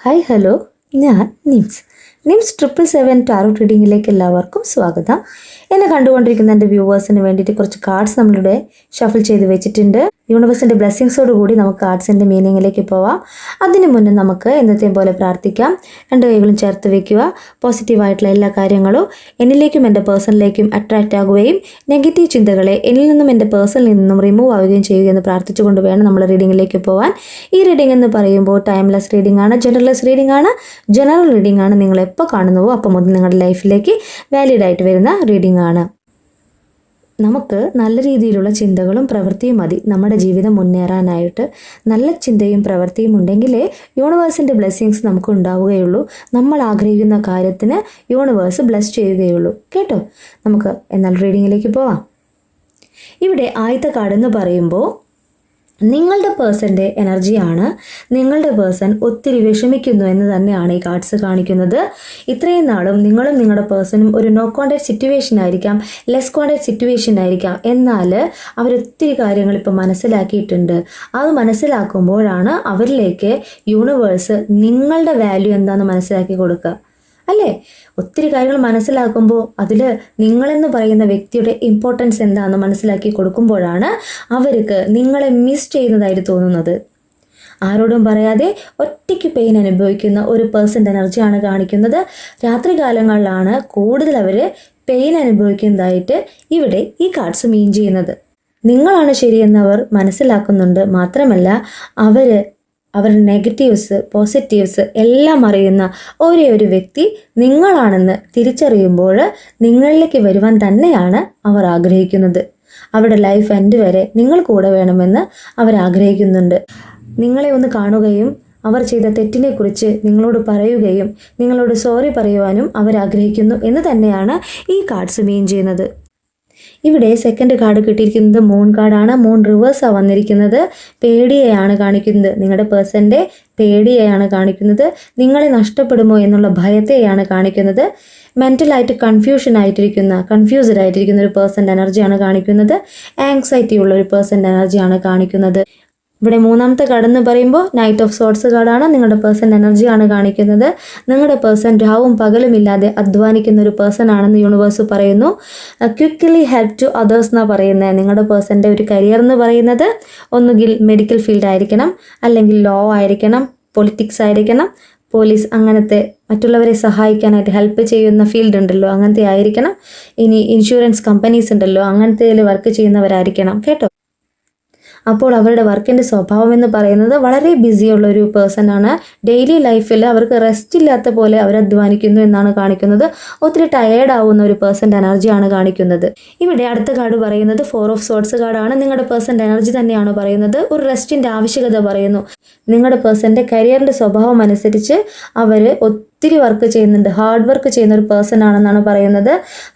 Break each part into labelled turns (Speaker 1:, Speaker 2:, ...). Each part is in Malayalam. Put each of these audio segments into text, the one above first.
Speaker 1: ഹായ് ഹലോ ഞാൻ Nims. Nims triple seven tarot റീഡിങ്ങിലേക്ക് എല്ലാവർക്കും സ്വാഗതം. എന്നെ കണ്ടുകൊണ്ടിരിക്കുന്ന എന്റെ വ്യൂവേഴ്സിന് വേണ്ടിയിട്ട് കുറച്ച് കാർഡ്സ് നമ്മളിവിടെ ഷഫിൾ ചെയ്ത് വെച്ചിട്ടുണ്ട്. യൂണിവേഴ്സിന്റെ ബ്ലെസ്സിങ്സോട് കൂടി നമുക്ക് കാർഡ്സിന്റെ മീനിങ്ങിലേക്ക് പോവാം. അതിനു മുന്നേ നമുക്ക് എന്നത്തെയും പോലെ പ്രാർത്ഥിക്കാം. രണ്ട് കൈകളും ചേർത്ത് വെക്കുക. പോസിറ്റീവായിട്ടുള്ള എല്ലാ കാര്യങ്ങളും എന്നിലേക്കും എന്റെ പേഴ്സണിലേക്കും അട്രാക്റ്റ് ആകുകയും നെഗറ്റീവ് ചിന്തകളെ എന്നിൽ നിന്നും എന്റെ പേഴ്സണിൽ നിന്നും റിമൂവ് ആവുകയും ചെയ്യുക എന്ന് പ്രാർത്ഥിച്ചുകൊണ്ട് വേണം നമ്മൾ റീഡിങ്ങിലേക്ക് പോകാൻ ഈ റീഡിംഗ് എന്ന് പറയുമ്പോൾ ടൈംലെസ് റീഡിംഗ് ആണ് ജനറൽലെസ് റീഡിംഗ് ആണ് ജനറൽ റീഡിംഗ് ആണ് നിങ്ങൾ എപ്പോൾ കാണുന്നുവോ അപ്പോൾ മുതൽ നിങ്ങളുടെ ലൈഫിലേക്ക് വാലിഡ് ആയിട്ട് വരുന്ന റീഡിംഗ് ആണ്. നമുക്ക് നല്ല രീതിയിലുള്ള ചിന്തകളും പ്രവൃത്തിയും മതി. നമ്മുടെ ജീവിതം മുന്നേറാനായിട്ട് നല്ല ചിന്തയും പ്രവൃത്തിയും ഉണ്ടെങ്കിലേ യൂണിവേഴ്സിന്റെ ബ്ലെസ്സിങ്സ് നമുക്ക് ഉണ്ടാവുകയുള്ളൂ. നമ്മൾ ആഗ്രഹിക്കുന്ന കാര്യത്തിന് യൂണിവേഴ്സ് ബ്ലെസ് ചെയ്യുകയുള്ളൂ. കേട്ടോ? നമുക്ക് എന്നാൽ റീഡിങ്ങിലേക്ക് പോവാം. ഇവിടെ ആദ്യത്തെ കാർഡ് എന്ന് പറയുമ്പോൾ നിങ്ങളുടെ പേഴ്സന്റെ എനർജിയാണ്. നിങ്ങളുടെ പേഴ്സൺ ഒത്തിരി വിഷമിക്കുന്നു എന്ന് തന്നെയാണ് ഈ കാർഡ്സ് കാണിക്കുന്നത്. ഇത്രയും നാളും നിങ്ങളും നിങ്ങളുടെ പേഴ്സണും ഒരു നോ കോണ്ടാക്ട് സിറ്റുവേഷൻ ആയിരിക്കാം ലെസ് കോണ്ടാക്ട് സിറ്റുവേഷൻ ആയിരിക്കാം. എന്നാൽ അവരൊത്തിരി കാര്യങ്ങൾ ഇപ്പോൾ മനസ്സിലാക്കിയിട്ടുണ്ട്. അത് മനസ്സിലാക്കുമ്പോഴാണ് അവരിലേക്ക് യൂണിവേഴ്സ് നിങ്ങളുടെ വാല്യൂ എന്താണെന്ന് മനസ്സിലാക്കി കൊടുക്കുക. അല്ലേ? ഒത്തിരി കാര്യങ്ങൾ മനസ്സിലാക്കുമ്പോൾ അതിൽ നിങ്ങളെന്ന് പറയുന്ന വ്യക്തിയുടെ ഇമ്പോർട്ടൻസ് എന്താണെന്ന് മനസ്സിലാക്കി കൊടുക്കുമ്പോഴാണ് അവർക്ക് നിങ്ങളെ മിസ് ചെയ്യുന്നതായിട്ട് തോന്നുന്നത്. ആരോടും പറയാതെ ഒറ്റയ്ക്ക് പെയിൻ അനുഭവിക്കുന്ന ഒരു പേഴ്സന്റെ എനർജിയാണ് കാണിക്കുന്നത്. രാത്രികാലങ്ങളിലാണ് കൂടുതൽ അവർ പെയിൻ അനുഭവിക്കുന്നതായിട്ട് ഇവിടെ ഈ കാർഡ്സ് മീൻ ചെയ്യുന്നത്. നിങ്ങളാണ് ശരിയെന്നവർ മനസ്സിലാക്കുന്നുണ്ട്. മാത്രമല്ല അവർ അവരുടെ നെഗറ്റീവ്സ് പോസിറ്റീവ്സ് എല്ലാം അറിയുന്ന ഒരേ ഒരു വ്യക്തി നിങ്ങളാണെന്ന് തിരിച്ചറിയുമ്പോൾ നിങ്ങളിലേക്ക് വരുവാൻ തന്നെയാണ് അവർ ആഗ്രഹിക്കുന്നത്. അവരുടെ ലൈഫ് എൻഡ് വരെ നിങ്ങൾ കൂടെ വേണമെന്ന് അവർ ആഗ്രഹിക്കുന്നുണ്ട്. നിങ്ങളെ ഒന്ന് കാണുകയും അവർ ചെയ്ത തെറ്റിനെക്കുറിച്ച് നിങ്ങളോട് പറയുകയും നിങ്ങളോട് സോറി പറയുവാനും അവർ ആഗ്രഹിക്കുന്നു എന്ന് തന്നെയാണ് ഈ കാർഡ്സ് മീൻ ചെയ്യുന്നത്. ഇവിടെ സെക്കൻഡ് കാർഡ് കിട്ടിയിരിക്കുന്നത് മൂൺ കാർഡാണ് മൂൺ റിവേഴ്സാണ് വന്നിരിക്കുന്നത്. പേടിയെയാണ് കാണിക്കുന്നത്. നിങ്ങളുടെ പേഴ്സന്റെ പേടിയെയാണ് കാണിക്കുന്നത്. നിങ്ങളെ നഷ്ടപ്പെടുമോ എന്നുള്ള ഭയത്തെയാണ് കാണിക്കുന്നത്. മെന്റലായിട്ട് കൺഫ്യൂഷൻ ആയിട്ടിരിക്കുന്ന കൺഫ്യൂസ്ഡ് ആയിട്ടിരിക്കുന്ന ഒരു പേഴ്സന്റെ എനർജിയാണ് കാണിക്കുന്നത്. ആങ്സൈറ്റി ഉള്ള ഒരു പേഴ്സന്റെ എനർജിയാണ് കാണിക്കുന്നത്. ഇവിടെ മൂന്നാമത്തെ കാർഡ് എന്ന് പറയുമ്പോൾ നൈറ്റ് ഓഫ് സോർട്സ് കാർഡാണ് നിങ്ങളുടെ പേഴ്സൺ എനർജിയാണ് കാണിക്കുന്നത്. നിങ്ങളുടെ പേഴ്സൺ രാവും പകലും ഇല്ലാതെ അധ്വാനിക്കുന്ന ഒരു പേഴ്സൺ ആണെന്ന് യൂണിവേഴ്സ് പറയുന്നു. ക്വിക്കലി ഹെൽപ്പ് ടു അതേഴ്സ് എന്നാണ് പറയുന്നത് നിങ്ങളുടെ പേഴ്സന്റെ ഒരു കരിയർ എന്ന് പറയുന്നത് ഒന്നുകിൽ മെഡിക്കൽ ഫീൽഡ് ആയിരിക്കണം അല്ലെങ്കിൽ ലോ ആയിരിക്കണം പൊളിറ്റിക്സ് ആയിരിക്കണം പോലീസ് അങ്ങനത്തെ മറ്റുള്ളവരെ സഹായിക്കാനായിട്ട് ഹെൽപ്പ് ചെയ്യുന്ന ഫീൽഡ് ഉണ്ടല്ലോ അങ്ങനത്തെ ആയിരിക്കണം. ഇനി ഇൻഷുറൻസ് കമ്പനീസ് ഉണ്ടല്ലോ അങ്ങനത്തെ വർക്ക് ചെയ്യുന്നവരായിരിക്കണം. കേട്ടോ? അപ്പോൾ അവരുടെ വർക്കിന്റെ സ്വഭാവം എന്ന് പറയുന്നത് വളരെ ബിസിയുള്ള ഒരു പേഴ്സൺ ആണ്. ഡെയിലി ലൈഫിൽ അവർക്ക് റെസ്റ്റ് ഇല്ലാത്ത പോലെ അവർ അധ്വാനിക്കുന്നു എന്നാണ് കാണിക്കുന്നത്. ഒത്തിരി ടയേർഡ് ആവുന്ന ഒരു പേഴ്സന്റെ എനർജിയാണ് കാണിക്കുന്നത്. ഇവിടെ അടുത്ത കാർഡ് പറയുന്നത് ഫോർ ഓഫ് സോർട്സ് കാർഡാണ് നിങ്ങളുടെ പേഴ്സന്റെ എനർജി തന്നെയാണ് പറയുന്നത്. ഒരു റെസ്റ്റിന്റെ ആവശ്യകത പറയുന്നു. നിങ്ങളുടെ പേഴ്സന്റെ കരിയറിന്റെ സ്വഭാവം അനുസരിച്ച് അവർ ഒത്തിരി വർക്ക് ചെയ്യുന്നുണ്ട്. ഹാർഡ് വർക്ക് ചെയ്യുന്ന ഒരു പേഴ്സൺ ആണെന്നാണ് പറയുന്നത്.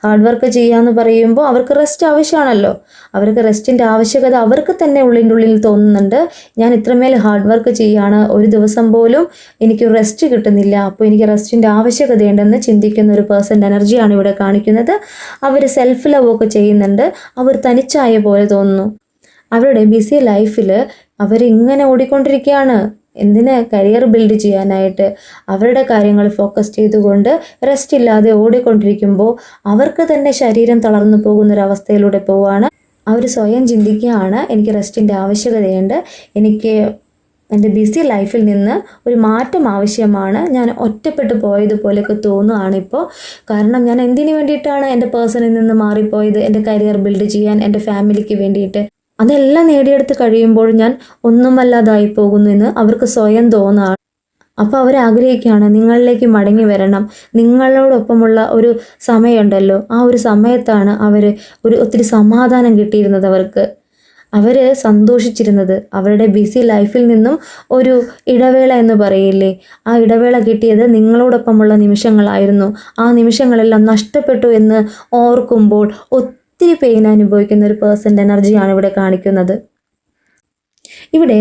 Speaker 1: ഹാർഡ് വർക്ക് ചെയ്യാന്ന് പറയുമ്പോൾ അവർക്ക് റെസ്റ്റ് ആവശ്യമാണല്ലോ. അവർക്ക് റെസ്റ്റിന്റെ ആവശ്യകത അവർക്ക് തന്നെ ഉള്ളിന്റെ ഉള്ളിൽ തോന്നുന്നുണ്ട്. ഞാൻ ഇത്രമേൽ ഹാർഡ് വർക്ക് ചെയ്യുകയാണ് ഒരു ദിവസം പോലും എനിക്ക് റെസ്റ്റ് കിട്ടുന്നില്ല. അപ്പോൾ എനിക്ക് റെസ്റ്റിന്റെ ആവശ്യകതയുണ്ടെന്ന് ചിന്തിക്കുന്ന ഒരു പേഴ്സന്റെ എനർജിയാണ് ഇവിടെ കാണിക്കുന്നത്. അവർ സെൽഫ് ലവ് ഒക്കെ ചെയ്യുന്നുണ്ട്. അവർ തനിച്ചായ പോലെ തോന്നുന്നു. അവരുടെ ബിസി ലൈഫിൽ അവരിങ്ങനെ ഓടിക്കൊണ്ടിരിക്കുകയാണ്. എന്തിന് കരിയർ ബിൽഡ് ചെയ്യാനായിട്ട് അവരുടെ കാര്യങ്ങൾ ഫോക്കസ് ചെയ്തുകൊണ്ട് റെസ്റ്റ് ഇല്ലാതെ ഓടിക്കൊണ്ടിരിക്കുമ്പോൾ അവർക്ക് തന്നെ ശരീരം തളർന്നു പോകുന്നൊരവസ്ഥയിലൂടെ പോവുകയാണ് അവർ സ്വയം ചിന്തിക്കുകയാണ് എനിക്ക് റെസ്റ്റിന്റെ ആവശ്യകതയുണ്ട്. എനിക്ക് എന്റെ ബിസി ലൈഫിൽ നിന്ന് ഒരു മാറ്റം ആവശ്യമാണ്. ഞാൻ ഒറ്റപ്പെട്ടു പോയതുപോലെയൊക്കെ തോന്നുകയാണിപ്പോൾ. കാരണം ഞാൻ എന്തിനു വേണ്ടിയിട്ടാണ് എന്റെ പേഴ്സണിൽ നിന്ന് മാറിപ്പോയത്? എന്റെ കരിയർ ബിൽഡ് ചെയ്യാൻ എന്റെ ഫാമിലിക്ക് വേണ്ടിയിട്ട്. അതെല്ലാം നേടിയെടുത്ത് കഴിയുമ്പോൾ ഞാൻ ഒന്നുമല്ലാതായി പോകുന്നു എന്ന് അവർക്ക് സ്വയം തോന്നാണ് അപ്പോൾ അവർ ആഗ്രഹിക്കുകയാണ് നിങ്ങളിലേക്ക് മടങ്ങി വരണം. നിങ്ങളോടൊപ്പമുള്ള ഒരു സമയമുണ്ടല്ലോ. ആ ഒരു സമയത്താണ് അവർ ഒരു ഒത്തിരി സമാധാനം കിട്ടിയിരുന്നത് അവർക്ക്. അവർ സന്തോഷിച്ചിരുന്നത്. അവരുടെ ബിസി ലൈഫിൽ നിന്നും ഒരു ഇടവേള എന്ന് പറയില്ലേ? ആ ഇടവേള കിട്ടിയത് നിങ്ങളോടൊപ്പമുള്ള നിമിഷങ്ങളായിരുന്നു. ആ നിമിഷങ്ങളെല്ലാം നഷ്ടപ്പെട്ടു എന്ന് ഓർക്കുമ്പോൾ ഒത്തിരി പെയിൻ അനുഭവിക്കുന്ന ഒരു പേഴ്സന്റെ എനർജിയാണ് ഇവിടെ കാണിക്കുന്നത്. ഇവിടെ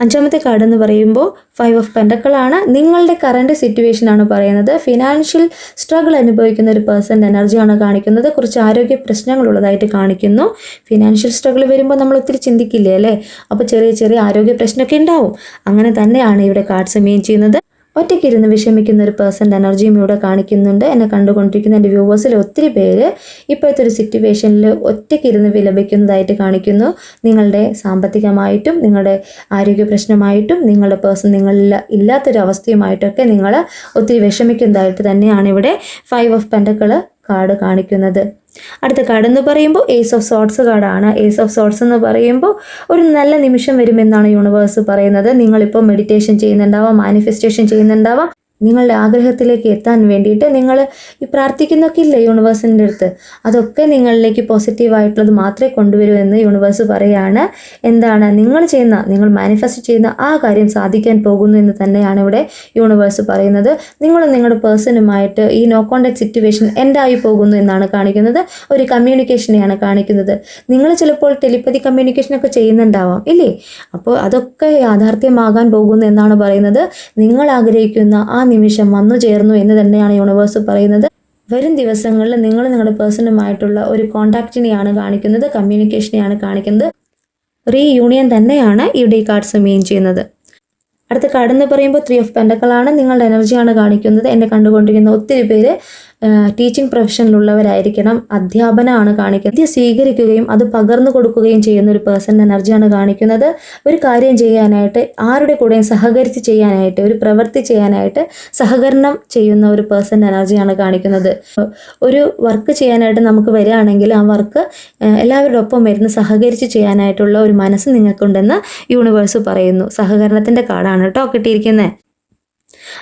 Speaker 1: അഞ്ചാമത്തെ കാർഡ് എന്ന് പറയുമ്പോൾ ഫൈവ് ഓഫ് പെൻഡക്കളാണ് നിങ്ങളുടെ കറണ്ട് സിറ്റുവേഷൻ ആണ് പറയുന്നത്. ഫിനാൻഷ്യൽ സ്ട്രഗിൾ അനുഭവിക്കുന്ന ഒരു പേഴ്സന്റെ എനർജിയാണ് കാണിക്കുന്നത്. കുറച്ച് ആരോഗ്യ പ്രശ്നങ്ങളുള്ളതായിട്ട് കാണിക്കുന്നു. ഫിനാൻഷ്യൽ സ്ട്രഗിൾ വരുമ്പോൾ നമ്മൾ ഒത്തിരി ചിന്തിക്കില്ലേ അല്ലേ? അപ്പോൾ ചെറിയ ചെറിയ ആരോഗ്യ പ്രശ്നമൊക്കെ ഉണ്ടാവും. അങ്ങനെ തന്നെയാണ് ഇവിടെ കാർഡ്സ് മെയിൻ ചെയ്യുന്നത്. ഒറ്റയ്ക്കിരുന്ന് വിഷമിക്കുന്ന ഒരു പേഴ്സന്റെ എനർജിയും ഇവിടെ കാണിക്കുന്നുണ്ട്. എന്നെ കണ്ടുകൊണ്ടിരിക്കുന്ന എന്റെ വ്യൂവേഴ്സിൽ ഒത്തിരി പേര് ഇപ്പോഴത്തെ ഒരു സിറ്റുവേഷനിൽ ഒറ്റയ്ക്കിരുന്ന് വിലപിക്കുന്നതായിട്ട് കാണിക്കുന്നു. നിങ്ങളുടെ സാമ്പത്തികമായിട്ടും നിങ്ങളുടെ ആരോഗ്യ പ്രശ്നമായിട്ടും നിങ്ങളുടെ പേഴ്സൺ നിങ്ങളിൽ ഇല്ലാത്തൊരു അവസ്ഥയുമായിട്ടൊക്കെ നിങ്ങൾ ഒത്തിരി വിഷമിക്കുന്നതായിട്ട് തന്നെയാണ് ഇവിടെ ഫൈവ് ഓഫ് പെൻഡക്കൾ കാർഡ് കാണിക്കുന്നത്. അടുത്ത കാർഡ് എന്ന് പറയുമ്പോൾ ഏസ് ഓഫ് സോട്ട്സ് കാർഡാണ്. ഏസ് ഓഫ് സോട്ട്സ് എന്ന് പറയുമ്പോൾ ഒരു നല്ല നിമിഷം വരുമെന്നാണ് യൂണിവേഴ്സ് പറയുന്നത്. നിങ്ങളിപ്പോൾ മെഡിറ്റേഷൻ ചെയ്യുന്നുണ്ടാവാം മാനിഫെസ്റ്റേഷൻ ചെയ്യുന്നുണ്ടാവാം. നിങ്ങളുടെ ആഗ്രഹത്തിലേക്ക് എത്താൻ വേണ്ടിയിട്ട് നിങ്ങൾ ഈ പ്രാർത്ഥിക്കുന്നൊക്കെ ഇല്ലേ യൂണിവേഴ്സിന്റെ അടുത്ത്? അതൊക്കെ നിങ്ങളിലേക്ക് പോസിറ്റീവായിട്ടുള്ളത് മാത്രമേ കൊണ്ടുവരൂ എന്ന് യൂണിവേഴ്സ് പറയുകയാണ് എന്താണ്? നിങ്ങൾ ചെയ്യുന്ന നിങ്ങൾ മാനിഫെസ്റ്റ് ചെയ്യുന്ന ആ കാര്യം സാധിക്കാൻ പോകുന്നു എന്ന് തന്നെയാണ് ഇവിടെ യൂണിവേഴ്സ് പറയുന്നത്. നിങ്ങളും നിങ്ങളുടെ പേഴ്സണുമായിട്ട് ഈ നോ കോണ്ടാക്ട് സിറ്റുവേഷൻ എൻഡായി പോകുന്നു എന്നാണ് കാണിക്കുന്നത്. ഒരു കമ്മ്യൂണിക്കേഷനെയാണ് കാണിക്കുന്നത്. നിങ്ങൾ ചിലപ്പോൾ ടെലിപ്പതി കമ്മ്യൂണിക്കേഷനൊക്കെ ചെയ്യുന്നുണ്ടാവാം ഇല്ലേ? അപ്പോൾ അതൊക്കെ യാഥാർത്ഥ്യമാകാൻ പോകുന്നു എന്നാണ് പറയുന്നത്. നിങ്ങൾ ആഗ്രഹിക്കുന്ന ആ നിമിഷം വന്നു ചേർന്നു എന്ന് തന്നെയാണ് യൂണിവേഴ്സ് പറയുന്നത്. വരും ദിവസങ്ങളിൽ നിങ്ങൾ നിങ്ങളുടെ പേഴ്സണുമായിട്ടുള്ള ഒരു കോണ്ടാക്റ്റിനെയാണ് കാണിക്കുന്നത് കമ്മ്യൂണിക്കേഷനെയാണ് കാണിക്കുന്നത്. റീ യൂണിയൻ തന്നെയാണ് ഇവിടെ ഈ കാർഡ്സ് മീൻ ചെയ്യുന്നത്. അടുത്ത കാർഡ് എന്ന് പറയുമ്പോൾ ത്രീ ഓഫ് പെൻഡക്കളാണ് നിങ്ങളുടെ എനർജിയാണ് കാണിക്കുന്നത്. എന്നെ കണ്ടുകൊണ്ടിരിക്കുന്ന ഒത്തിരി പേര് ടീച്ചിങ് പ്രൊഫഷനിലുള്ളവരായിരിക്കണം അധ്യാപനമാണ് കാണിക്കുന്നത്. ഇത് സ്വീകരിക്കുകയും അത് പകർന്നു കൊടുക്കുകയും ചെയ്യുന്ന ഒരു പേഴ്സന്റെ എനർജിയാണ് കാണിക്കുന്നത്. ഒരു കാര്യം ചെയ്യാനായിട്ട് ആരുടെ കൂടെയും സഹകരിച്ച് ചെയ്യാനായിട്ട് ഒരു പ്രവൃത്തി ചെയ്യാനായിട്ട് സഹകരണം ചെയ്യുന്ന ഒരു പേഴ്സന്റെ എനർജിയാണ് കാണിക്കുന്നത്. ഒരു വർക്ക് ചെയ്യാനായിട്ട് നമുക്ക് വരികയാണെങ്കിൽ ആ വർക്ക് എല്ലാവരുടെ ഒപ്പം വരുന്ന സഹകരിച്ച് ചെയ്യാനായിട്ടുള്ള ഒരു മനസ്സ് നിങ്ങൾക്കുണ്ടെന്ന് യൂണിവേഴ്സ് പറയുന്നു. സഹകരണത്തിന്റെ കാർഡാണ് കേട്ടോ കിട്ടിയിരിക്കുന്നത്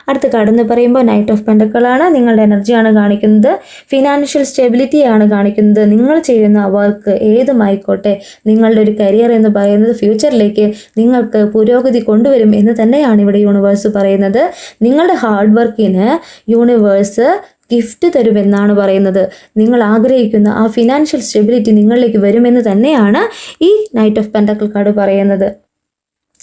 Speaker 1: അടുത്ത കാർഡ് എന്ന് പറയുമ്പോൾ നൈറ്റ് ഓഫ് പെൻഡക്കളാണ് നിങ്ങളുടെ എനർജിയാണ് കാണിക്കുന്നത്. ഫിനാൻഷ്യൽ സ്റ്റെബിലിറ്റിയാണ് കാണിക്കുന്നത്. നിങ്ങൾ ചെയ്യുന്ന വർക്ക് ഏതുമായിക്കോട്ടെ നിങ്ങളുടെ ഒരു കരിയർ എന്ന് പറയുന്നത് ഫ്യൂച്ചറിലേക്ക് നിങ്ങൾക്ക് പുരോഗതി കൊണ്ടുവരും എന്ന് തന്നെയാണ് ഇവിടെ യൂണിവേഴ്സ് പറയുന്നത്. നിങ്ങളുടെ ഹാർഡ് വർക്കിന് യൂണിവേഴ്സ് ഗിഫ്റ്റ് തരുമെന്നാണ് പറയുന്നത്. നിങ്ങൾ ആഗ്രഹിക്കുന്ന ആ ഫിനാൻഷ്യൽ സ്റ്റെബിലിറ്റി നിങ്ങളിലേക്ക് വരുമെന്ന് തന്നെയാണ് ഈ നൈറ്റ് ഓഫ് പെൻഡക്കൽ കാർഡ് പറയുന്നത്.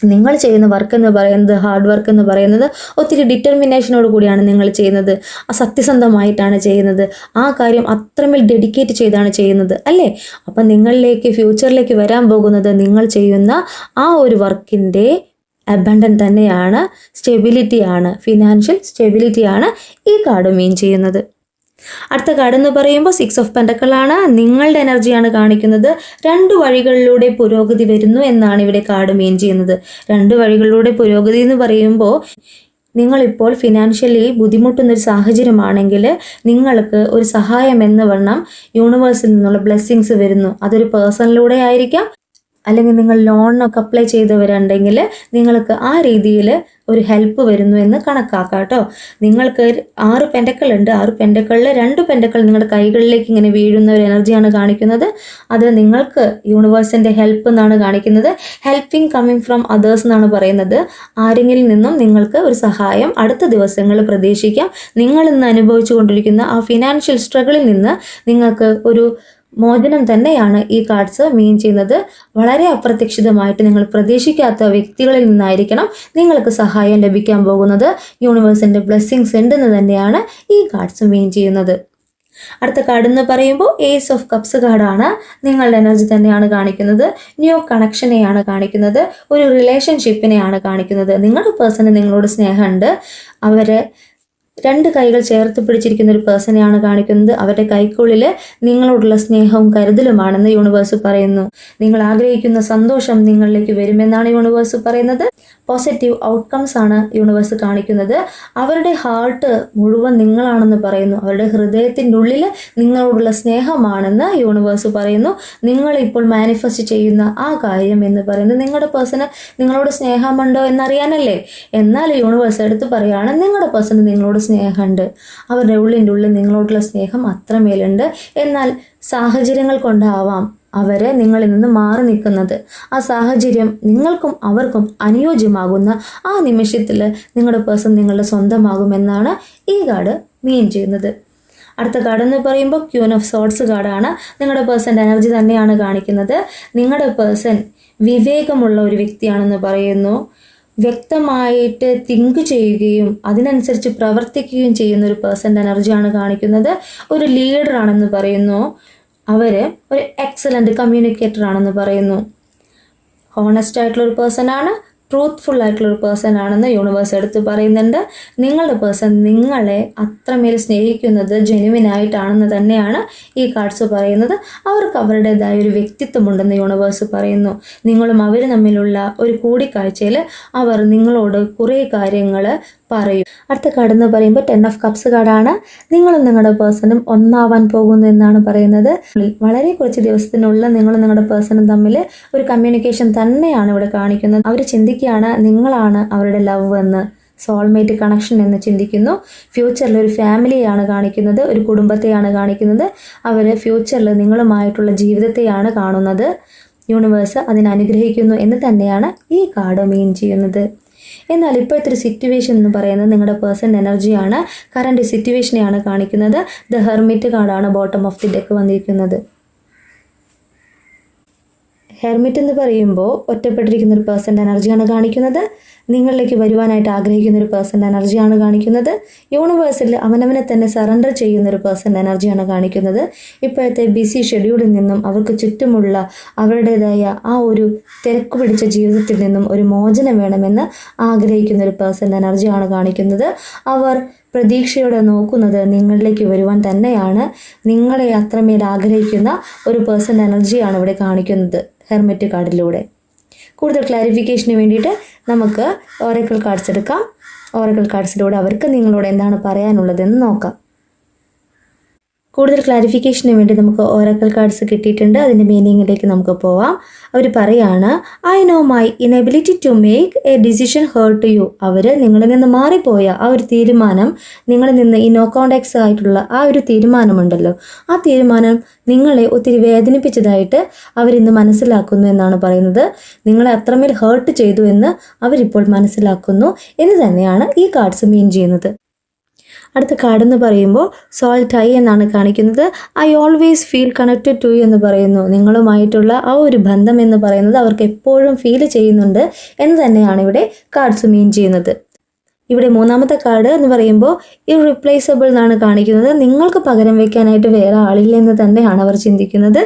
Speaker 1: നിങ്ങൾ ചെയ്യുന്ന വർക്ക് എന്ന് പറയുന്നത് ഹാർഡ് വർക്ക് എന്ന് പറയുന്നത് ഒത്തിരി ഡിറ്റർമിനേഷനോട് കൂടിയാണ് നിങ്ങൾ ചെയ്യുന്നത്. സത്യസന്ധമായിട്ടാണ് ചെയ്യുന്നത്. ആ കാര്യം അത്രമേൽ ഡെഡിക്കേറ്റ് ചെയ്താണ് ചെയ്യുന്നത് അല്ലേ? അപ്പം നിങ്ങളിലേക്ക് ഫ്യൂച്ചറിലേക്ക് വരാൻ പോകുന്നത് നിങ്ങൾ ചെയ്യുന്ന ആ ഒരു വർക്കിന്റെ അബണ്ടൻ തന്നെയാണ് സ്റ്റെബിലിറ്റിയാണ് ഫിനാൻഷ്യൽ സ്റ്റെബിലിറ്റിയാണ് ഈ കാർഡ് മീൻ ചെയ്യുന്നത്. അടുത്ത കാർഡ് എന്ന് പറയുമ്പോൾ സിക്സ് ഓഫ് പെൻഡക്കളാണ് നിങ്ങളുടെ എനർജിയാണ് കാണിക്കുന്നത്. രണ്ട് വഴികളിലൂടെ പുരോഗതി വരുന്നു എന്നാണ് ഇവിടെ കാർഡ് മെയിൻ ചെയ്യുന്നത്. രണ്ട് വഴികളിലൂടെ പുരോഗതി എന്ന് പറയുമ്പോൾ നിങ്ങളിപ്പോൾ ഫിനാൻഷ്യലി ബുദ്ധിമുട്ടുന്ന ഒരു സാഹചര്യമാണെങ്കിൽ നിങ്ങൾക്ക് ഒരു സഹായം എന്ന് വണ്ണം യൂണിവേഴ്സിൽ നിന്നുള്ള ബ്ലെസ്സിങ്സ് വരുന്നു. അതൊരു പേഴ്സണിലൂടെ ആയിരിക്കാം. അല്ലെങ്കിൽ നിങ്ങൾ ലോണിനൊക്കെ അപ്ലൈ ചെയ്തവരുണ്ടെങ്കിൽ നിങ്ങൾക്ക് ആ രീതിയിൽ ഒരു ഹെൽപ്പ് വരുന്നു എന്ന് കണക്കാക്കാം കേട്ടോ. നിങ്ങൾക്ക് ആറ് പെൻഡക്കൾ ഉണ്ട്. ആറ് പെൻഡക്കളിൽ രണ്ട് പെൻഡക്കൾ നിങ്ങളുടെ കൈകളിലേക്ക് ഇങ്ങനെ വീഴുന്ന ഒരു എനർജിയാണ് കാണിക്കുന്നത്. അത് നിങ്ങൾക്ക് യൂണിവേഴ്സിന്റെ ഹെൽപ്പ് എന്നാണ് കാണിക്കുന്നത്. ഹെൽപ്പിംഗ് കമ്മിങ് ഫ്രം അതേഴ്സ് എന്നാണ് പറയുന്നത്. ആരെങ്കിലും നിന്നും നിങ്ങൾക്ക് ഒരു സഹായം അടുത്ത ദിവസങ്ങളിൽ പ്രതീക്ഷിക്കാം. നിങ്ങൾ ഇന്ന് അനുഭവിച്ചു കൊണ്ടിരിക്കുന്ന ആ ഫിനാൻഷ്യൽ സ്ട്രഗിളിൽ നിന്ന് നിങ്ങൾക്ക് ഒരു മോചനം തന്നെയാണ് ഈ കാർഡ്സ് മീൻ ചെയ്യുന്നത്. വളരെ അപ്രതീക്ഷിതമായിട്ട് നിങ്ങൾ പ്രതീക്ഷിക്കാത്ത വ്യക്തികളിൽ നിന്നായിരിക്കണം നിങ്ങൾക്ക് സഹായം ലഭിക്കാൻ പോകുന്നത്. യൂണിവേഴ്സിന്റെ ബ്ലെസ്സിങ്സ് ഉണ്ടെന്ന് തന്നെയാണ് ഈ കാർഡ്സ് മീൻ ചെയ്യുന്നത്. അടുത്ത കാർഡ് എന്ന് പറയുമ്പോൾ ഏസ് ഓഫ് കപ്സ് കാർഡാണ് നിങ്ങളുടെ എനർജി തന്നെയാണ് കാണിക്കുന്നത്. ന്യൂ കണക്ഷനെയാണ് കാണിക്കുന്നത്. ഒരു റിലേഷൻഷിപ്പിനെയാണ് കാണിക്കുന്നത്. നിങ്ങളുടെ പേഴ്സണ് നിങ്ങളോട് സ്നേഹമുണ്ട്. അവരെ രണ്ട് കൈകൾ ചേർത്ത് പിടിച്ചിരിക്കുന്ന ഒരു പേഴ്സണെയാണ് കാണിക്കുന്നത്. അവരുടെ കൈക്കുള്ളിൽ നിങ്ങളോടുള്ള സ്നേഹവും കരുതലുമാണെന്ന് യൂണിവേഴ്സ് പറയുന്നു. നിങ്ങൾ ആഗ്രഹിക്കുന്ന സന്തോഷം നിങ്ങളിലേക്ക് വരുമെന്നാണ് യൂണിവേഴ്സ് പറയുന്നത്. പോസിറ്റീവ് ഔട്ട്കംസ് ആണ് യൂണിവേഴ്സ് കാണിക്കുന്നത്. അവരുടെ ഹാർട്ട് മുഴുവൻ നിങ്ങളാണെന്ന് പറയുന്നു. അവരുടെ ഹൃദയത്തിന്റെ ഉള്ളിൽ നിങ്ങളോടുള്ള സ്നേഹമാണെന്ന് യൂണിവേഴ്സ് പറയുന്നു. നിങ്ങൾ ഇപ്പോൾ മാനിഫെസ്റ്റ് ചെയ്യുന്ന ആ കാര്യം എന്ന് പറയുന്നത് നിങ്ങളുടെ പേഴ്സണ് നിങ്ങളോട് സ്നേഹമുണ്ടോ എന്നറിയാനല്ലേ? എന്നാൽ യൂണിവേഴ്സ് എടുത്ത് പറയുകയാണ് നിങ്ങളുടെ പേഴ്സണ് നിങ്ങളോട് സ്നേഹമുണ്ട്. അവരുടെ ഉള്ളിന്റെ ഉള്ളിൽ നിങ്ങളോടുള്ള സ്നേഹം അത്രമേലുണ്ട്. എന്നാൽ സാഹചര്യങ്ങൾ കൊണ്ടാവാം. അവരെ നിങ്ങളിൽ നിന്ന് മാറി നിൽക്കുന്നത്. ആ സാഹചര്യം നിങ്ങൾക്കും അവർക്കും അനുയോജ്യമാകുന്ന ആ നിമിഷത്തിൽ നിങ്ങളുടെ പേഴ്സൺ നിങ്ങളുടെ സ്വന്തമാകുമെന്നാണ് ഈ കാർഡ് മീൻ ചെയ്യുന്നത്. അടുത്ത കാർഡ് എന്ന് പറയുമ്പോൾ ക്യൂൻ ഓഫ് സോട്ട്സ് കാർഡാണ് നിങ്ങളുടെ പേഴ്സന്റെ എനർജി തന്നെയാണ് കാണിക്കുന്നത്. നിങ്ങളുടെ പേഴ്സൺ വിവേകമുള്ള ഒരു വ്യക്തിയാണെന്ന് പറയുന്നു. വ്യക്തമായിട്ട് തിങ്ക് ചെയ്യുകയും അതിനനുസരിച്ച് പ്രവർത്തിക്കുകയും ചെയ്യുന്ന ഒരു പേഴ്സന്റെ എനർജിയാണ് കാണിക്കുന്നത്. ഒരു ലീഡറാണെന്ന് പറയുന്നു. അവർ ഒരു എക്സലന്റ് കമ്മ്യൂണിക്കേറ്റർ ആണെന്ന് പറയുന്നു. ഹോണസ്റ്റ് ആയിട്ടുള്ള ഒരു പേഴ്സൺ ആണ് ട്രൂത്ത്ഫുൾ ആയിട്ടുള്ള ഒരു പേഴ്സൺ ആണെന്ന് യൂണിവേഴ്സ് എടുത്ത് പറയുന്നുണ്ട്. നിങ്ങളുടെ പേഴ്സൺ നിങ്ങളെ അത്രമേൽ സ്നേഹിക്കുന്നത് ജെനുവിൻ ആയിട്ടാണെന്ന് തന്നെയാണ് ഈ കാർഡ്സ് പറയുന്നത്. അവർക്ക് അവരുടേതായ ഒരു വ്യക്തിത്വമുണ്ടെന്ന് യൂണിവേഴ്സ് പറയുന്നു. നിങ്ങളും അവർ തമ്മിലുള്ള ഒരു കൂടിക്കാഴ്ചയിൽ അവർ നിങ്ങളോട് കുറേ കാര്യങ്ങൾ പറയും. അടുത്ത കാർഡ് എന്ന് പറയുമ്പോൾ ടെൻ ഓഫ് കപ്സ് കാർഡാണ് നിങ്ങളും നിങ്ങളുടെ പേഴ്സണും ഒന്നാവാൻ പോകുന്നു എന്നാണ് പറയുന്നത്. വളരെ കുറച്ച് ദിവസത്തിനുള്ളിൽ നിങ്ങളും നിങ്ങളുടെ പേഴ്സണും തമ്മിൽ ഒരു കമ്മ്യൂണിക്കേഷൻ തന്നെയാണ് ഇവിടെ കാണിക്കുന്നത്. അവർ ചിന്തിക്കുകയാണ് നിങ്ങളാണ് അവരുടെ ലവ് എന്ന്. സോൾമേറ്റ് കണക്ഷൻ എന്ന് ചിന്തിക്കുന്നു. ഫ്യൂച്ചറിൽ ഒരു ഫാമിലിയാണ് കാണിക്കുന്നത്. ഒരു കുടുംബത്തെയാണ് കാണിക്കുന്നത്. അവർ ഫ്യൂച്ചറിൽ നിങ്ങളുമായിട്ടുള്ള ജീവിതത്തെയാണ് കാണുന്നത്. യൂണിവേഴ്സ് അതിനനുഗ്രഹിക്കുന്നു എന്ന് തന്നെയാണ് ഈ കാർഡ് മീൻ ചെയ്യുന്നത്. എന്നാൽ ഇപ്പോഴത്തെ ഒരു സിറ്റുവേഷൻ എന്ന് പറയുന്നത് നിങ്ങളുടെ പേഴ്സണൽ എനർജിയാണ് കറണ്ട് സിറ്റുവേഷനെയാണ് കാണിക്കുന്നത്. ദ ഹെർമിറ്റ് കാർഡാണ് ബോട്ടം ഓഫ് ദി ഡെക്ക് വന്നിരിക്കുന്നത്. ഹെർമിറ്റ് എന്ന് പറയുമ്പോൾ ഒറ്റപ്പെട്ടിരിക്കുന്ന ഒരു പേഴ്സന്റെ എനർജിയാണ് കാണിക്കുന്നത്. നിങ്ങളിലേക്ക് വരുവാനായിട്ട് ആഗ്രഹിക്കുന്ന ഒരു പേഴ്സന്റെ എനർജിയാണ് കാണിക്കുന്നത്. യൂണിവേഴ്സിൽ അവനവനെ തന്നെ സറണ്ടർ ചെയ്യുന്ന ഒരു പേഴ്സന്റെ എനർജിയാണ് കാണിക്കുന്നത്. ഇപ്പോഴത്തെ ബിസി ഷെഡ്യൂളിൽ നിന്നും അവർക്ക് ചുറ്റുമുള്ള അവരുടേതായ ആ ഒരു തിരക്ക് പിടിച്ച ജീവിതത്തിൽ നിന്നും ഒരു മോചനം വേണമെന്ന് ആഗ്രഹിക്കുന്ന ഒരു പേഴ്സന്റെ എനർജിയാണ് കാണിക്കുന്നത്. അവർ പ്രതീക്ഷയോടെ നോക്കുന്നത് നിങ്ങളിലേക്ക് വരുവാൻ തന്നെയാണ്. നിങ്ങളെ അത്രമേൽ ആഗ്രഹിക്കുന്ന ഒരു പേഴ്സൺ എനർജിയാണ് ഇവിടെ കാണിക്കുന്നത്. ഹെർമെറ്റ് കാർഡിലൂടെ. കൂടുതൽ ക്ലാരിഫിക്കേഷന് വേണ്ടിയിട്ട് നമുക്ക് ഓറക്കിൾ കാർഡ്സ് എടുക്കാം. ഓറക്കിൾ കാർഡ്സിലൂടെ അവർക്ക് നിങ്ങളോട് എന്താണ് പറയാനുള്ളതെന്ന് നോക്കാം. കൂടുതൽ ക്ലാരിഫിക്കേഷന് വേണ്ടി നമുക്ക് ഓറക്കൽ കാർഡ്സ് കിട്ടിയിട്ടുണ്ട്. അതിന്റെ മീനിങ്ങിലേക്ക് നമുക്ക് പോവാം. അവർ പറയാണ് I know my inability to make a decision hurt to you അവർ നിങ്ങളിൽ നിന്ന് മാറിപ്പോയ ആ ഒരു തീരുമാനം നിങ്ങളിൽ നിന്ന് ഈ നോ കോണ്ടാക്ട്സ് ആയിട്ടുള്ള ആ ഒരു തീരുമാനമുണ്ടല്ലോ. ആ തീരുമാനം നിങ്ങളെ ഒത്തിരി വേദനിപ്പിച്ചതായിട്ട് അവരിന്ന് മനസ്സിലാക്കുന്നു എന്നാണ് പറയുന്നത്. നിങ്ങളെ അത്രമേൽ ഹേർട്ട് ചെയ്തു എന്ന് അവരിപ്പോൾ മനസ്സിലാക്കുന്നു. എന്ന് തന്നെയാണ് ഈ കാർഡ്സ് മീൻ ചെയ്യുന്നത്. അടുത്ത കാർഡ് എന്ന് പറയുമ്പോൾ സോൾട്ട് ഐ എന്നാണ് കാണിക്കുന്നത്. I always feel connected to എന്ന് പറയുന്നു. നിങ്ങളുമായിട്ടുള്ള ആ ഒരു ബന്ധം എന്ന് പറയുന്നത് അവർക്ക് എപ്പോഴും ഫീൽ ചെയ്യുന്നുണ്ട് എന്ന് തന്നെയാണ് ഇവിടെ കാർഡ്സ് മീൻ ചെയ്യുന്നത്. ഇവിടെ മൂന്നാമത്തെ കാർഡ് എന്ന് പറയുമ്പോൾ ഇറിപ്ലേസബിൾ എന്നാണ് കാണിക്കുന്നത്. നിങ്ങൾക്ക് പകരം വെക്കാനായിട്ട് വേറെ ആളില്ലെന്ന് തന്നെയാണ് അവർ ചിന്തിക്കുന്നത്.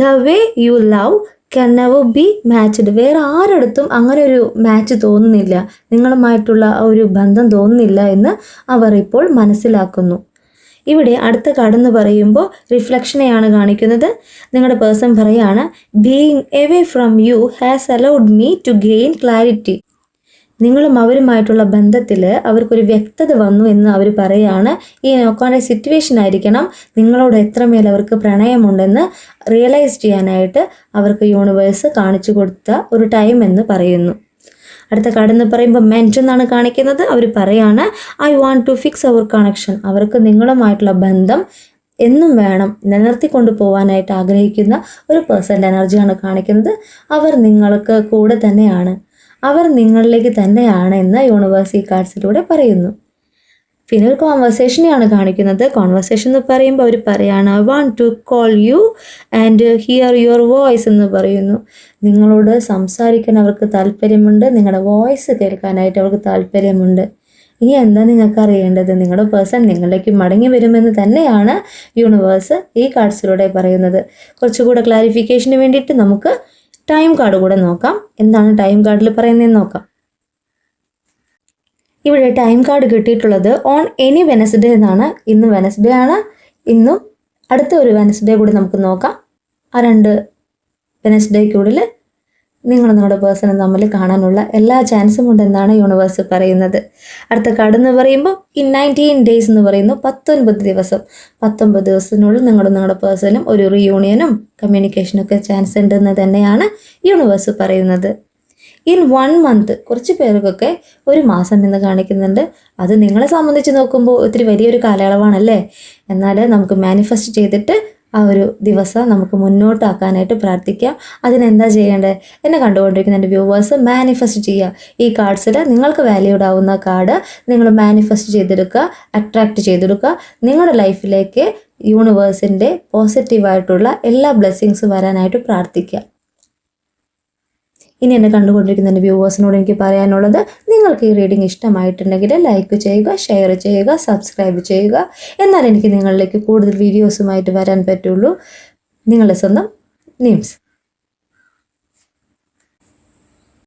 Speaker 1: The way you love can never be matched വേറെ ആരടുത്തും അങ്ങനെ ഒരു മാച്ച് തോന്നുന്നില്ല. നിങ്ങളുമായിട്ടുള്ള ഒരു ബന്ധം തോന്നുന്നില്ല എന്ന് അവർ ഇപ്പോൾ മനസ്സിലാക്കുന്നു. ഇവിടെ അടുത്ത കടന്ന് പറയുമ്പോൾ റിഫ്ലക്ഷനെയാണ് കാണിക്കുന്നത്. നിങ്ങളുടെ പേഴ്സൺ പറയാണ് being away from you has allowed me to gain clarity നിങ്ങളും അവരുമായിട്ടുള്ള ബന്ധത്തിൽ അവർക്കൊരു വ്യക്തത വന്നു എന്ന് അവർ പറയുകയാണ് ഈ നോക്കാന്റെ സിറ്റുവേഷൻ ആയിരിക്കണം. നിങ്ങളോട് എത്രമേൽ അവർക്ക് പ്രണയമുണ്ടെന്ന് റിയലൈസ് ചെയ്യാനായിട്ട് അവർക്ക് യൂണിവേഴ്സ് കാണിച്ചു കൊടുത്ത ഒരു ടൈം എന്ന് പറയുന്നു. അടുത്ത കടന്ന് പറയുമ്പോൾ മെന്റ് എന്നാണ് കാണിക്കുന്നത്. അവർ പറയാണ് I want to fix our connection അവർക്ക് നിങ്ങളുമായിട്ടുള്ള ബന്ധം എന്നും വേണം നിലനിർത്തിക്കൊണ്ട് പോകാനായിട്ട് ആഗ്രഹിക്കുന്ന ഒരു പേഴ്സന്റെ എനർജിയാണ് കാണിക്കുന്നത്. അവർ നിങ്ങൾക്ക് കൂടെ തന്നെയാണ്. അവർ നിങ്ങളിലേക്ക് തന്നെയാണ് എന്ന് യൂണിവേഴ്സ് കാർഡ്സിലൂടെ പറയുന്നു. പിന്നെ ഒരു കോൺവെർസേഷനെയാണ് കാണിക്കുന്നത്. കോൺവെർസേഷൻ എന്ന് പറയുമ്പോൾ അവർ പറയാണ് I want to call you and hear your voice എന്ന് പറയുന്നു. നിങ്ങളോട് സംസാരിക്കാൻ അവർക്ക് താല്പര്യമുണ്ട്. നിങ്ങളുടെ വോയിസ് കേൾക്കാനായിട്ട് അവർക്ക് താല്പര്യമുണ്ട്. ഇനി എന്താ നിങ്ങൾക്ക് അറിയേണ്ടത്? നിങ്ങളുടെ പേഴ്സൺ നിങ്ങളിലേക്ക് മടങ്ങി വരുമെന്ന് തന്നെയാണ് യൂണിവേഴ്സ് ഈ കാർഡ്സിലൂടെ പറയുന്നത്. കുറച്ചുകൂടെ ക്ലാരിഫിക്കേഷന് വേണ്ടിയിട്ട് നമുക്ക് ടൈം കാർഡ് കൂടെ നോക്കാം. എന്താണ് ടൈം കാർഡിൽ പറയുന്നതെന്ന് നോക്കാം. ഇവിടെ ടൈം കാർഡ് കിട്ടിയിട്ടുള്ളത് ഓൺ എനി വെനസ്ഡേ എന്നാണ്. ഇന്ന് വെനസ്ഡേ ആണ്. ഇന്നും അടുത്ത ഒരു വെനസ്ഡേ കൂടി നമുക്ക് നോക്കാം. ആ രണ്ട് വെനസ്ഡേക്കുള്ളിൽ നിങ്ങൾ നിങ്ങളുടെ പേഴ്സണും തമ്മിൽ കാണാനുള്ള എല്ലാ ചാൻസും ഉണ്ടെന്നാണ് യൂണിവേഴ്സ് പറയുന്നത്. അടുത്ത കാർഡ് എന്ന് പറയുമ്പോൾ ഇൻ നയന്റീൻ ഡേയ്സ് എന്ന് പറയുന്നു പത്തൊൻപത് ദിവസം. പത്തൊൻപത് ദിവസത്തിനുള്ളിൽ നിങ്ങളും നിങ്ങളുടെ പേഴ്സണും ഒരു റിയൂണിയനും കമ്മ്യൂണിക്കേഷനൊക്കെ ചാൻസ് ഉണ്ടെന്ന് തന്നെയാണ് യൂണിവേഴ്സ് പറയുന്നത്. ഇൻ വൺ മന്ത് കുറച്ച് പേർക്കൊക്കെ ഒരു മാസം എന്ന് കാണിക്കുന്നുണ്ട്. അത് നിങ്ങളെ സംബന്ധിച്ച് നോക്കുമ്പോൾ ഒത്തിരി വലിയൊരു കാലയളവാണല്ലേ? എന്നാൽ നമുക്ക് മാനിഫെസ്റ്റ് ചെയ്തിട്ട് ആ ഒരു ദിവസം നമുക്ക് മുന്നോട്ടാക്കാനായിട്ട് പ്രാർത്ഥിക്കാം അതിനെന്താ ചെയ്യേണ്ടത് എന്നെ കണ്ടുകൊണ്ടിരിക്കുന്ന എന്റെ വ്യൂവേഴ്സ് മാനിഫെസ്റ്റ് ചെയ്യുക. ഈ കാർഡ്സിൽ നിങ്ങൾക്ക് വാല്യൂഡ് ആവുന്ന കാർഡ് നിങ്ങൾ മാനിഫെസ്റ്റ് ചെയ്തെടുക്കുക അട്രാക്റ്റ് ചെയ്തെടുക്കുക. നിങ്ങളുടെ ലൈഫിലേക്ക് യൂണിവേഴ്സിന്റെ പോസിറ്റീവായിട്ടുള്ള എല്ലാ ബ്ലെസ്സിങ്സും വരാനായിട്ട് പ്രാർത്ഥിക്കുക. ഇനി എന്നെ കണ്ടുകൊണ്ടിരിക്കുന്ന എന്റെ വ്യൂവേഴ്സിനോട് എനിക്ക് പറയാനുള്ളത് നിങ്ങൾക്ക് ഈ റീഡിംഗ് ഇഷ്ടമായിട്ടുണ്ടെങ്കിൽ ലൈക്ക് ചെയ്യുക ഷെയർ ചെയ്യുക സബ്സ്ക്രൈബ് ചെയ്യുക. എന്നാൽ എനിക്ക് നിങ്ങളിലേക്ക് കൂടുതൽ വീഡിയോസുമായിട്ട് വരാൻ പറ്റുള്ളൂ. നിങ്ങളുടെ സ്വന്തം നിംസ്.